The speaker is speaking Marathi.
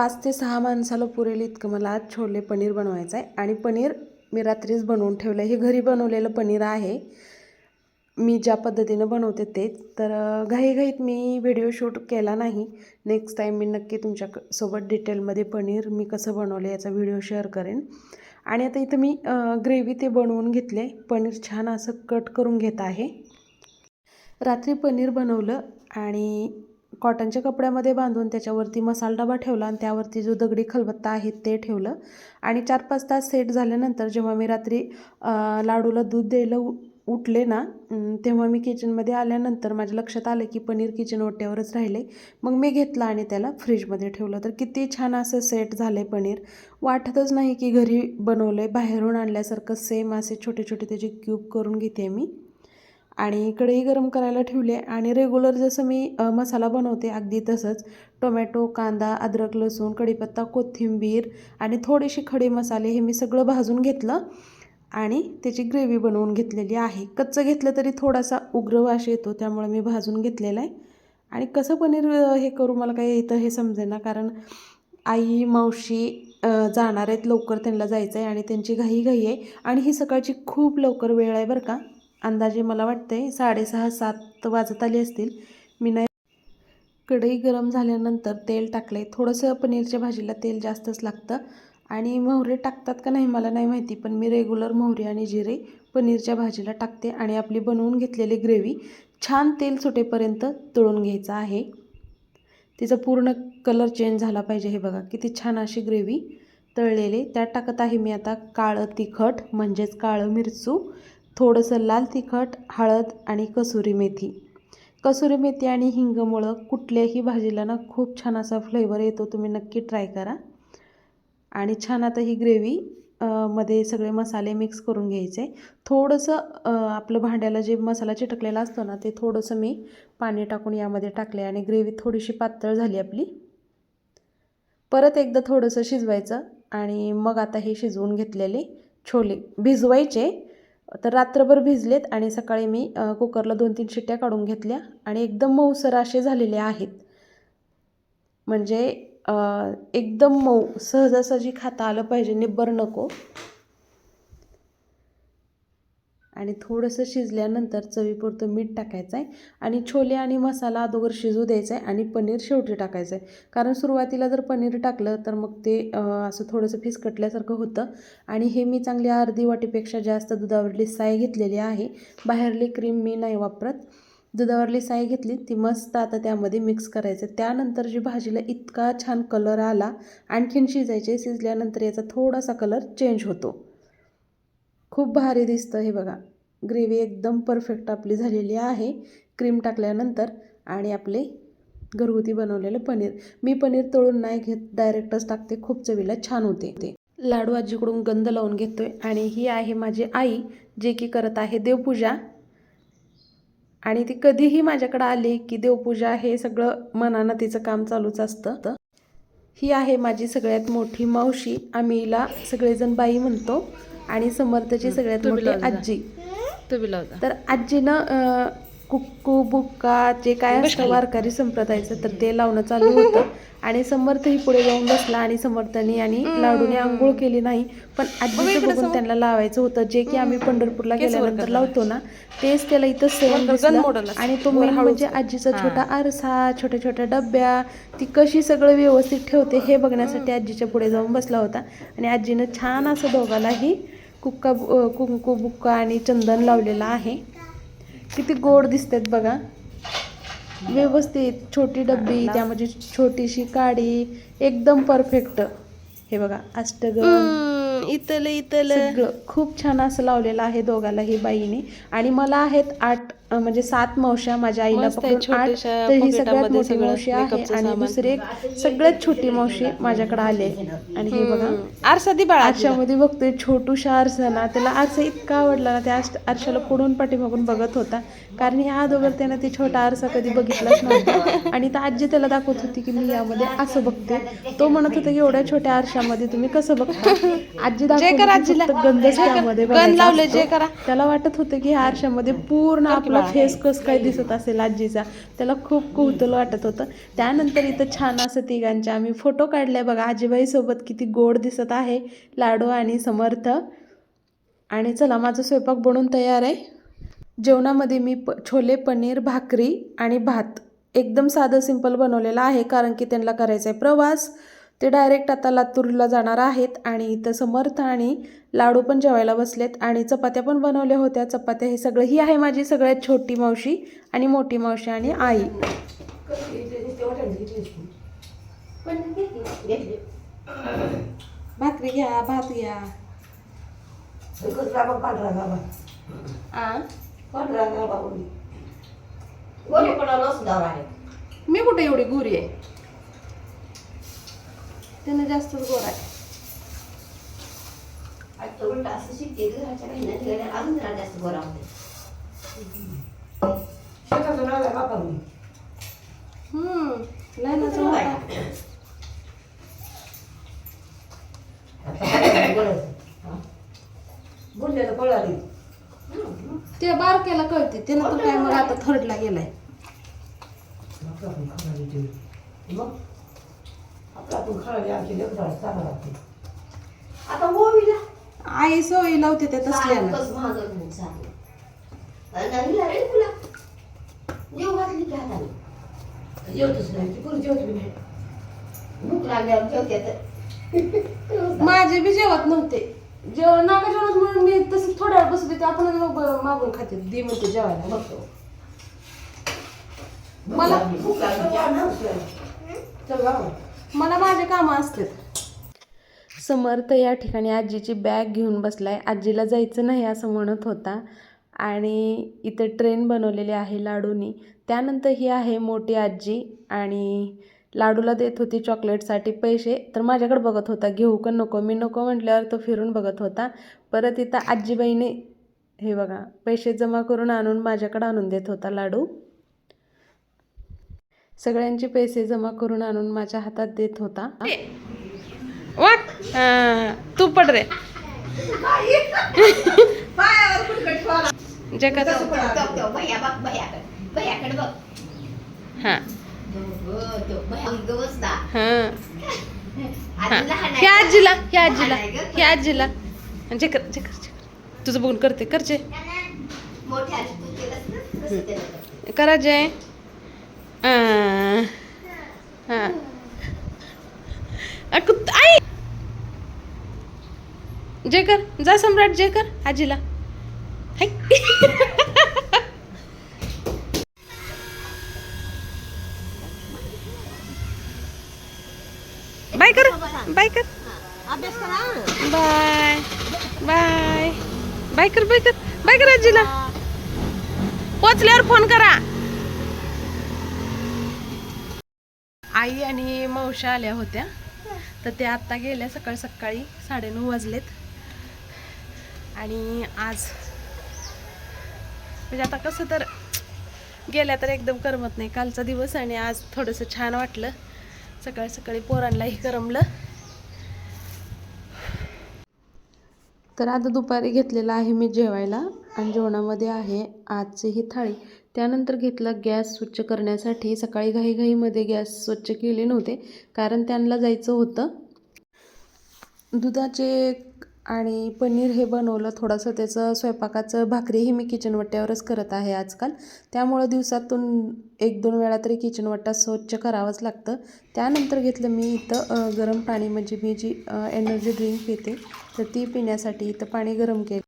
पाच ते सहा माणसाला पुरेल इतकं मला आज छोले पनीर बनवायचं आहे. आणि पनीर मी रात्रीच बनवून ठेवलं आहे हे घरी बनवलेलं पनीर आहे. मी ज्या पद्धतीनं बनवते तेच. तर घाईघाईत मी व्हिडिओ शूट केला नाही. नेक्स्ट टाईम मी नक्की तुमच्यासोबत डिटेलमध्ये पनीर मी कसं बनवलं याचा व्हिडिओ शेअर करेन. आणि आता इथं मी ग्रेव्ही ते बनवून घेतले पनीर छान असं कट करून घेत आहे. रात्री पनीर बनवलं आणि कॉटनच्या कपड्यामध्ये बांधून त्याच्यावरती मसाला डबा ठेवला आणि त्यावरती जो दगडी खलबत्ता आहे ते ठेवलं. आणि चार पाच तास सेट झाल्यानंतर जेव्हा मी रात्री लाडूला दूध द्यायला उ- उठले ना तेव्हा मी किचनमध्ये आल्यानंतर माझ्या लक्षात आलं की पनीर किचन ओट्यावरच राहिले. मग मी घेतलं आणि त्याला फ्रीजमध्ये ठेवलं. तर किती छान असं सेट झालं आहे पनीर. वाटतच नाही की घरी बनवलं आहे बाहेरून आणल्यासारखं सेम असे छोटे छोटे त्याचे क्यूब करून घेते मी. आणि कढई गरम करायला ठेवली आहे. आणि रेग्युलर जसं मी मसाला बनवते अगदी तसंच. टोमॅटो कांदा अद्रक लसूण कढीपत्ता कोथिंबीर आणि थोडेसे खडे मसाले हे मी सगळं भाजून घेतलं आणि त्याची ग्रेव्ही बनवून घेतलेली आहे. कच्चं घेतलं तरी थोडासा उग्र वास येतो त्यामुळे मी भाजून घेतलेला आहे. आणि कसं पनीर हे करू मला काही येतं हे समजेना कारण आई मावशी जाणार आहेत लवकर त्यांना जायचं आहे आणि त्यांची घाई घाई आहे. आणि ही सकाळची खूप लवकर वेळ आहे बरं का. अंदाजे मला वाटते साडेसहा सात वाजत आली असतील. मी नाही. कढई गरम झाल्यानंतर तेल टाकले थोडंसं पनीरच्या भाजीला तेल जास्तच लागतं. आणि मोहरे टाकतात का नाही मला नाही माहिती पण मी रेग्युलर मोहरी आणि जिरे पनीरच्या भाजीला टाकते आणि आपली बनवून घेतलेली ग्रेव्ही छान तेल सुटेपर्यंत तळून घ्यायचं आहे. तिचा पूर्ण कलर चेंज झाला पाहिजे हे बघा. किती छान अशी ग्रेव्ही तळलेली. त्यात टाकत आहे मी आता काळं तिखट म्हणजेच काळं मिरचू थोडंसं लाल तिखट हळद आणि कसुरी मेथी. कसुरी मेथी आणि हिंगमुळं कुठल्याही भाजीला ना खूप छान असा फ्लेवर येतो तुम्ही नक्की ट्राय करा. आणि छान आता ही ग्रेव्ही मध्ये सगळे मसाले मिक्स करून घ्यायचे. थोडंसं आपलं भांड्याला जे मसाला चिटकलेला असतो ना ते थोडंसं मी पाणी टाकून यामध्ये टाकले आणि ग्रेव्ही थोडीशी पातळ झाली आपली. परत एकदा थोडंसं शिजवायचं आणि मग आता हे शिजवून घेतलेले छोले भिजवायचे. तर रात्रभर भिजलेत आणि सकाळी मी कुकरला दोन तीन शिट्ट्या काढून घेतल्या आणि एकदम मऊसर असे झालेले आहेत. म्हणजे एकदम मऊ सहजासहजी खाता आलं पाहिजे निब्बर नको. आणि थोडंसं शिजल्यानंतर चवीपुरतं मीठ टाकायचं आहे आणि छोले आणि मसाला अगोदर शिजू द्यायचा आहे आणि पनीर शेवटी टाकायचं आहे कारण सुरुवातीला जर पनीर टाकलं तर मग ते असं थोडंसं फिसकटल्यासारखं होतं. आणि हे मी चांगली अर्धी वाटीपेक्षा जास्त दुधावरली साय घेतलेली आहे. बाहेरली क्रीम मी नाही वापरत. दुधावरली साय घेतली ती मस्त आता त्यामध्ये मिक्स करायचं त्यानंतर जी भाजीला इतका छान कलर आला आणखीन शिजायचे शिजल्यानंतर याचा थोडासा कलर चेंज होतो. खूप भारी दिसतं हे बघा. ग्रेव्ही एकदम परफेक्ट आपली झालेली आहे. क्रीम टाकल्यानंतर आणि आपले घरगुती बनवलेलं पनीर. मी पनीर तळून नाही घेत डायरेक्टच टाकते खूप चवीला छान होते ते. लाडू आजीकडून गंध लावून घेतोय आणि ही आहे माझी आई जे की करत आहे देवपूजा. आणि ती कधीही माझ्याकडे आली की देवपूजा हे सगळं मनानं तिचं काम चालूच असतं. ही आहे माझी सगळ्यात मोठी मावशी. आम्ही हिला सगळेजण बाई म्हणतो आणि समर्थची सगळ्यात मोठी आजी. तुम्ही लावता तर आजीनं कुक्कू बुक्का जे काय असतं वारकरी संप्रदायाचं तर ते लावणं चालू होतं. आणि समर्थही पुढे जाऊन बसला आणि समर्थांनी आणि लाडूने आंघोळ केली नाही. पण आजीचं बघून त्यांना लावायचं होतं. जे की आम्ही पंढरपूरला गेल्यानंतर लावतो ना तेच त्याला इथं सेम दिसलं. आणि तो मेन म्हणजे आजीचा छोटा आरसा छोट्या छोट्या डब्या ती कशी सगळं व्यवस्थित ठेवते हे बघण्यासाठी आजीच्या पुढे जाऊन बसला होता. आणि आजीनं छान असं दोघालाही कुक्का कुंकू बुक्का आणि चंदन लावलेलं आहे. किती गोड दिसतात बघा. व्यवस्थित छोटी डब्बी त्यामध्ये छोटीशी काडी एकदम परफेक्ट हे बघा अष्टगन इथलं इथलं. खूप छान असं लावलेलं आहे दोघालाही बाईने. आणि मला आहेत आठ म्हणजे सात मावश्या माझ्या आईला पकडून आठ तर ही सगळ्यात मोठी मावशी आहे आणि. दुसरी एक सगळ्यात छोटी मावशी माझ्याकडे आले आणि हे बघा आरसा दी बाळा आरशामध्ये बघतोय छोटूशा आरसा ना त्याला आरसा इतका आवडला ना त्या आरश- आरशाला पुढून पाठीमागून बघत होता. कारण ह्या अगोदर त्यानं ते छोटा आरसा कधी बघितलाच नव्हता. आणि तर आजी त्याला दाखवत होती की मी यामध्ये असं बघते. तो म्हणत होता की एवढ्या छोट्या आरशामध्ये तुम्ही कसं बघता? आजी दाखवत त्यामध्ये करा. त्याला वाटत होतं की ह्या आरशामध्ये पूर्ण आपला बाळा. फेस कस काय दिसत असेल आजीचा त्याला खूप कौतुल वाटत होतं. त्यानंतर इथं छान असं तिघांचे आम्ही फोटो काढले बघा. आजीबाईसोबत किती गोड दिसत आहे लाडू आणि समर्थ. आणि चला माझा स्वयंपाक बनवून तयार आहे. जेवणामध्ये मी प छोले पनीर भाकरी आणि भात. एकदम साधं सिंपल बनवलेलं आहे कारण की त्यांना करायचा आहे प्रवास. ते डायरेक्ट आता लातूरला जाणार आहेत आणि इथं समर्थ आणि लाडू पण जेवायला बसलेत आणि चपात्या पण बनवल्या होत्या. चपात्या हे सगळं ही आहे माझी सगळ्यात छोटी मावशी आणि मोठी मावशी आणि आई. भाकरी घ्या भात घ्या. मी कुठे एवढी गोरी आहे? त्यानं जास्तच गोर आहे. हम्म लहानाचं मोठा बोललेलं कळाली ते बारक्याला कळते त्यानं तर काय मग आता थर्डला गेलाय. ते मग? आपला आमची आता ओवीला आई सवयी लावते त्या तसल्यानं सारखंच महागड होऊन चाललं. आणि हिला रे तुला. जेव घातली की हाताने. जेवतच नाही ती कोणी जेवत बी नाही. भूक लागल्यावर जेवते तर माझे बी जेवत नव्हते. जेवण नाका जेवण म्हणून मी तसं थोड्या वेळ बसले ते आपण मग मागून खाते. दे म्हणते जेवायला. बघतो मला भूक लागली. की आणा. चल बाबा मला माझे कामं असतात. समर्थ या ठिकाणी आजीची बॅग घेऊन बसलाय. आजीला जायचं नाही असं म्हणत होता. आणि इथं ट्रेन बनवलेली आहे लाडूनी. त्यानंतर ही आहे मोठी आजी आणि लाडूला देत होती चॉकलेटसाठी पैसे. तर माझ्याकडे बघत होता घेऊ का नको? मी नको म्हटल्यावर तो फिरून बघत होता. परत इथं आजीबाईने हे बघा पैसे जमा करून आणून माझ्याकडे आणून देत होता लाडू. सगळ्यांचे पैसे जमा करून आणून माझ्या हातात देत होता वाट तू पड रे जगात हां. हां. ह्या आजीला ह्या आजीला लहान आहे गं. ह्या आजीला जे कर जे कर जे कर. तुझं बघून करते करचे. करा जय हां. आई! जे कर जा सम्राट जे कर आजीला. हाय. बाय कर बाय कर. Bye bye. बाय कर बाय कर बाय कर आजीला. पोचल्यावर फोन करा. आई आणि मावशा आल्या होत्या. तर त्या आत्ता गेल्या सकाळी सकाळी साडेनऊ वाजलेत. आणि आज म्हणजे आता कसं तर गेल्या तर एकदम करमत नाही. कालचा दिवस आणि आज थोडंसं छान वाटलं. सकाळी सकाळी पोरांनाही करमलं. तर आता दुपारी घेतलेलं आहे मी जेवायला. आणि जेवणामध्ये आहे आजची ही थाळी. त्यानंतर घेतला गॅस स्वच्छ करण्यासाठी. सकाळी घाईघाईमध्ये गॅस स्वच्छ केले नव्हते कारण त्यांना जायचं होतं. दुधाचे आणि पनीर हे बनवलं. थोडंसं त्याचं स्वयंपाकाचं भाकरीही मी किचनवट्ट्यावरच करत आहे आजकाल. त्यामुळं दिवसातून एक दोन वेळा तरी किचनवट्टा स्वच्छ करावंच लागतं. त्यानंतर घेतलं मी इथं गरम पाणी. म्हणजे मी जी एनर्जी ड्रिंक पिते तर ती पिण्यासाठी इथं पाणी गरम केलं.